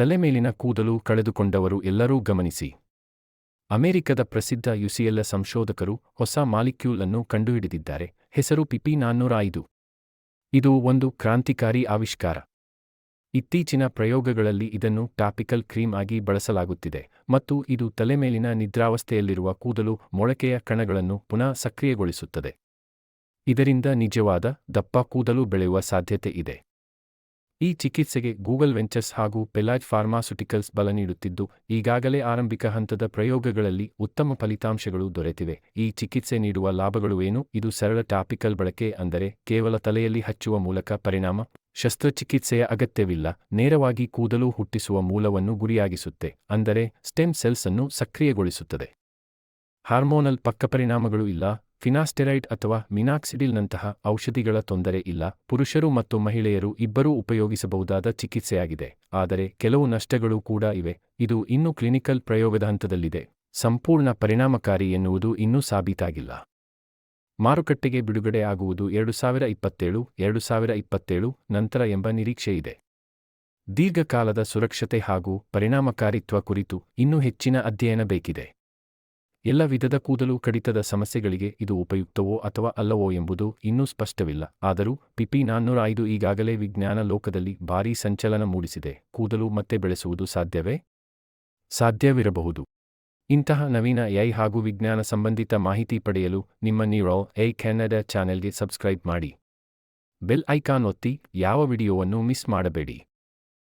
ತಲೆಮೇಲಿನ ಕೂದಲು ಕಳೆದುಕೊಂಡವರು ಎಲ್ಲರೂ ಗಮನಿಸಿ. ಅಮೆರಿಕದ ಪ್ರಸಿದ್ಧ ಯುಸಿಎಲ್ಲ ಸಂಶೋಧಕರು ಹೊಸ ಮಾಲಿಕ್ಯೂಲ್ ಅನ್ನು ಕಂಡುಹಿಡಿದಿದ್ದಾರೆ. ಹೆಸರು ಪಿಪಿ ನಾನ್ನೂರ ಐದು. ಇದು ಒಂದು ಕ್ರಾಂತಿಕಾರಿ ಆವಿಷ್ಕಾರ. ಇತ್ತೀಚಿನ ಪ್ರಯೋಗಗಳಲ್ಲಿ ಇದನ್ನು ಟಾಪಿಕಲ್ ಕ್ರೀಮ್ ಆಗಿ ಬಳಸಲಾಗುತ್ತಿದೆ ಮತ್ತು ಇದು ತಲೆಮೇಲಿನ ನಿದ್ರಾವಸ್ಥೆಯಲ್ಲಿರುವ ಕೂದಲು ಮೊಳಕೆಯ ಕಣಗಳನ್ನು ಪುನಃ ಸಕ್ರಿಯಗೊಳಿಸುತ್ತದೆ. ಇದರಿಂದ ನಿಜವಾದ ದಪ್ಪ ಕೂದಲು ಬೆಳೆಯುವ ಸಾಧ್ಯತೆ ಇದೆ. ಈ ಚಿಕಿತ್ಸೆಗೆ ಗೂಗಲ್ ವೆಂಚರ್ಸ್ ಹಾಗೂ ಪೆಲಾಜ್ ಫಾರ್ಮಾಸ್ಯುಟಿಕಲ್ಸ್ ಬಲ ನೀಡುತ್ತಿದ್ದು, ಈಗಾಗಲೇ ಆರಂಭಿಕ ಹಂತದ ಪ್ರಯೋಗಗಳಲ್ಲಿ ಉತ್ತಮ ಫಲಿತಾಂಶಗಳು ದೊರೆತಿವೆ. ಈ ಚಿಕಿತ್ಸೆ ನೀಡುವ ಲಾಭಗಳು ಏನು? ಇದು ಸರಳ ಟಾಪಿಕಲ್ ಬಳಕೆ ಅಂದರೆ ಕೇವಲ ತಲೆಯಲ್ಲಿ ಹಚ್ಚುವ ಮೂಲಕ ಪರಿಣಾಮ, ಶಸ್ತ್ರಚಿಕಿತ್ಸೆಯ ಅಗತ್ಯವಿಲ್ಲ, ನೇರವಾಗಿ ಕೂದಲು ಹುಟ್ಟಿಸುವ ಮೂಲವನ್ನು ಗುರಿಯಾಗಿಸುತ್ತೆ, ಅಂದರೆ ಸ್ಟೆಮ್ ಸೆಲ್ಸ್ ಅನ್ನು ಸಕ್ರಿಯಗೊಳಿಸುತ್ತದೆ. ಹಾರ್ಮೋನಲ್ ಪಕ್ಕಪರಿಣಾಮಗಳು ಇಲ್ಲ ಫಿನಾಸ್ಟೆರೈಡ್ ಅಥವಾ ಮಿನಾಕ್ಸಿಡಿಲ್ನಂತಹ ಔಷಧಿಗಳ ತೊಂದರೆ ಇಲ್ಲ. ಪುರುಷರು ಮತ್ತು ಮಹಿಳೆಯರು ಇಬ್ಬರೂ ಉಪಯೋಗಿಸಬಹುದಾದ ಚಿಕಿತ್ಸೆಯಾಗಿದೆ. ಆದರೆ ಕೆಲವು ನಷ್ಟಗಳು ಕೂಡ ಇವೆ. ಇದು ಇನ್ನೂ ಕ್ಲಿನಿಕಲ್ ಪ್ರಯೋಗದ ಹಂತದಲ್ಲಿದೆ ಸಂಪೂರ್ಣ ಪರಿಣಾಮಕಾರಿ ಎನ್ನುವುದು ಇನ್ನೂ ಸಾಬೀತಾಗಿಲ್ಲ. ಮಾರುಕಟ್ಟೆಗೆ ಬಿಡುಗಡೆ ಆಗುವುದು ಎರಡು ಸಾವಿರ ಇಪ್ಪತ್ತೇಳು ಎರಡು ಸಾವಿರ ಇಪ್ಪತ್ತೇಳು ನಂತರ ಎಂಬ ನಿರೀಕ್ಷೆಯಿದೆ ದೀರ್ಘಕಾಲದ ಸುರಕ್ಷತೆ ಹಾಗೂ ಪರಿಣಾಮಕಾರಿತ್ವ ಕುರಿತು ಇನ್ನೂ ಹೆಚ್ಚಿನ ಅಧ್ಯಯನ ಬೇಕಿದೆ. ಎಲ್ಲ ವಿಧದ ಕೂದಲು ಕಡಿತದ ಸಮಸ್ಯೆಗಳಿಗೆ ಇದು ಉಪಯುಕ್ತವೋ ಅಥವಾ ಅಲ್ಲವೋ ಎಂಬುದು ಇನ್ನೂ ಸ್ಪಷ್ಟವಿಲ್ಲ. ಆದರೂ ಪಿಪಿ ನಾನ್ನೂರ ಐದು ಈಗಾಗಲೇ ವಿಜ್ಞಾನ ಲೋಕದಲ್ಲಿ ಭಾರೀ ಸಂಚಲನ ಮೂಡಿಸಿದೆ. ಕೂದಲು ಮತ್ತೆ ಬೆಳೆಸುವುದು ಸಾಧ್ಯವೇ? ಸಾಧ್ಯವಿರಬಹುದು. ಇಂತಹ ನವೀನ ಎಐ ಹಾಗೂ ವಿಜ್ಞಾನ ಸಂಬಂಧಿತ ಮಾಹಿತಿ ಪಡೆಯಲು ನಿಮ್ಮ ನೀರೋ ಎ ಕೆನಡಾ ಚಾನೆಲ್ಗೆ ಸಬ್ಸ್ಕ್ರೈಬ್ ಮಾಡಿ. ಬೆಲ್ ಐಕಾನ್ ಒತ್ತಿ ಯಾವ ವಿಡಿಯೋವನ್ನು ಮಿಸ್ ಮಾಡಬೇಡಿ.